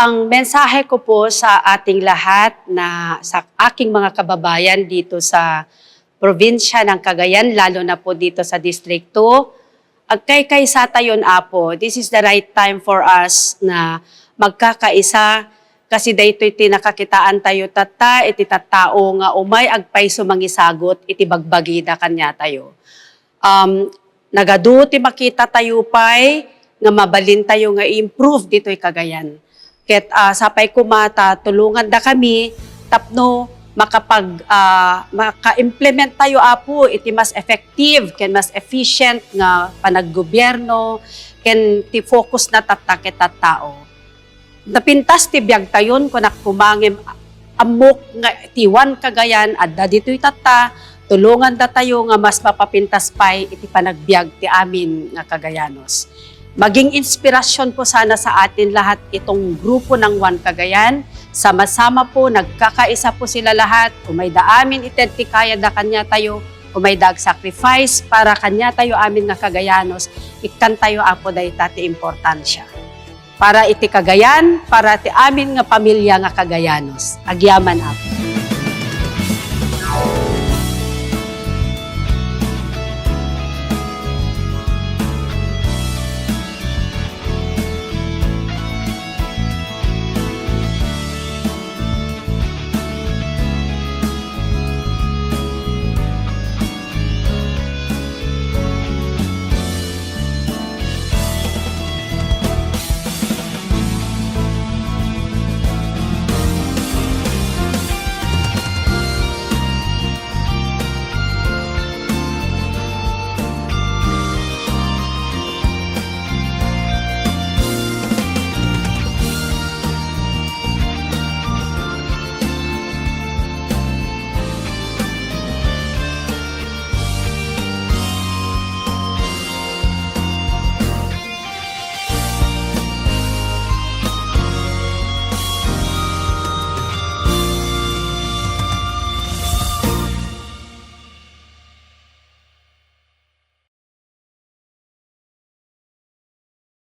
Ang mensahe ko po sa ating lahat na sa aking mga kababayan dito sa probinsya ng Cagayan, lalo na po dito sa District 2, ag kay kay sa tayon apo, this is the right time for us na magkakaisa kasi dayto iti nakakitaan tayo tata, iti tattao nga umay agpay sumangisagot, iti bagbagida kanya tayo. Um, nagadu ti makita tayo pay, nga mabalin tayo nga improve dito'y kagayan. Ket ah, sapay kumata, tulungan da kami, tapno makapag ah, maka-implement tayo apo iti mas effective ken mas efficient nga panaggobyerno ken ti focus na tattaket at tao. Napintas ti biyag tayon kun kumangem amok nga tiwan kagayan adda dito'y tatta tulungan da tayo nga mas mapapintas pay iti panagbiag ti amin nga kagayanos. Maging inspirasyon po sana sa atin lahat itong grupo ng One Cagayan. Sama-sama po, nagkakaisa po sila lahat. Kung may daamin ited ti kaya da kanya tayo, kung may dag sacrifice para kanya tayo amin nga kagayanos, ikan tayo apo day tati importansya. Para iti kagayan, para ti amin nga pamilya nga kagayanos. Agyaman apo.